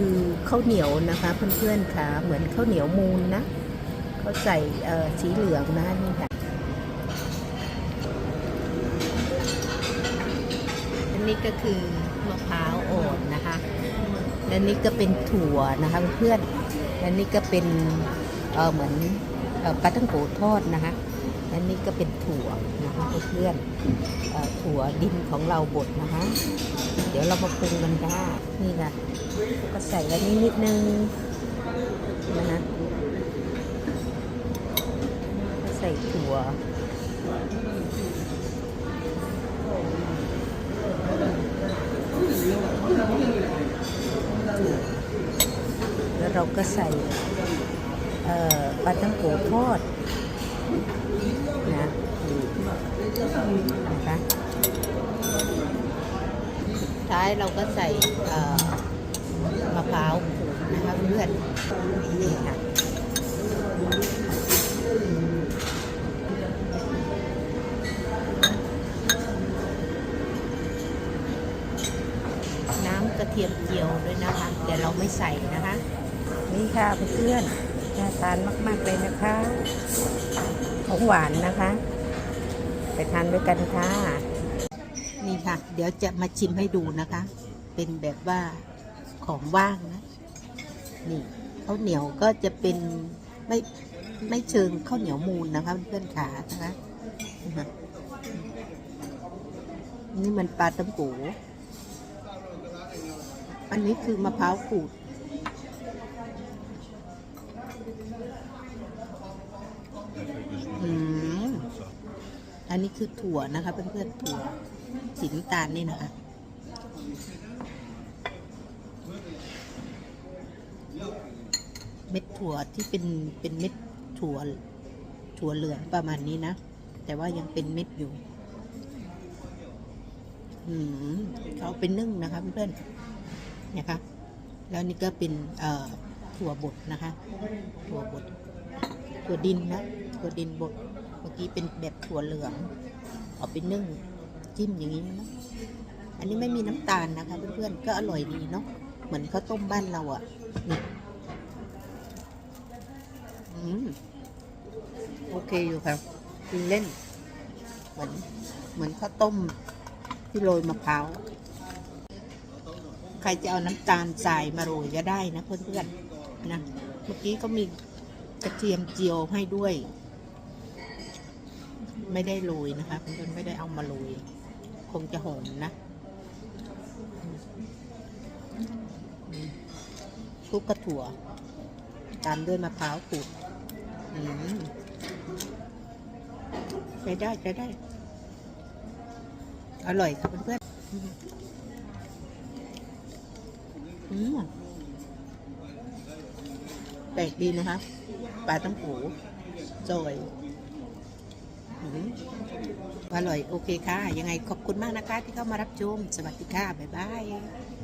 คือข้าวเหนียวนะคะเพื่อนๆค่ะเหมือนข้าวเหนียวมูนนะเขาใส่สีเหลืองนะนี่ค่ะอันนี้ก็คือมะพร้าวอ่อนนะคะและนี่ก็เป็นถั่วนะคะเพื่อนๆและนี่ก็เป็นเเหมือนปลาตั้งโกทอดนะคะ และนี่ก็เป็นถั่วนะคะเพื่อนถั่วดินของเราบดนะคะ เดี๋ยวเรามาปรุงกันค่ะนี่ค่ะก็ใส่อันนี้นิดนึงนะคะก็ใส่ถั่วแล้วเราก็ใส่ปลาตั้งโกทอด นะนะคะท้ายเราก็ใส่มะพร้าวนะคะเพื่อนนี่ค่ะน้ำกระเทียมเจียวด้วยนะคะแต่เราไม่ใส่นะคะ นี่ค่ะเพื่อนน่าทานมาก ๆ เลยนะคะ ของหวานนะคะ ไปทานด้วยกันค่ะ นี่ค่ะ เดี๋ยวจะมาชิมให้ดูนะคะ เป็นแบบว่าของว่างนะ นี่ข้าวเหนียวก็จะเป็นไม่ไม่เชิงข้าวเหนียวมูลนะคะเพื่อนขานะคะนี่ค่ะนี่มันปลาตังโกอันนี้คือมะพร้าวขูด อืม อันนี้คือถั่วนะคะเพื่อนๆถั่วสีน้ำตาลนี่นะคะ เม็ดถั่วที่เป็นเป็นเม็ดถั่วถั่วเหลืองประมาณนี้นะ แต่ว่ายังเป็นเม็ดอยู่อืมเขาเป็นนึ่งนะคะเพื่อนๆนี่ยค่ะแล้วนี่ก็เป็นเอ่อถั่วบดนะคะ ถั่วบด ถั่วดินนะ ถั่วดินบด มื่อกี้เป็นแบบถั่วเหลืองเอาไปนึ่งจิ้มอย่างนี้นะอันนี้ไม่มีน้ำตาลนะคะ เพื่อนๆก็อร่อยดีเนาะเหมือนข้าวต้มบ้านเราอะ่ะนี่โอเคอยู่ครับกินเล่น เหมือนเหมือนข้าวต้มที่โรยมะพร้าวใครจะเอาน้ำตาลทรายมาโรยก็ได้นะเพื่อนๆนะเมื่อกี้ก็มีกระเทียมเจียวให้ด้วย ไม่ได้โรยนะคะเพื่อนๆไม่ได้เอามาโรยคงจะหอมนะคลุกกระถั่ว ตามด้วยมะพร้าวขูดอืมใช้ได้ใช้ได้ อร่อยค่ะเพื่อนๆอืมอืมแปลกดีนะคะปลาต้องหูจอย อร่อยโอเคค่ะ ยังไงขอบคุณมากนะคะที่เข้ามารับชม สวัสดีค่ะ บ๊ายบาย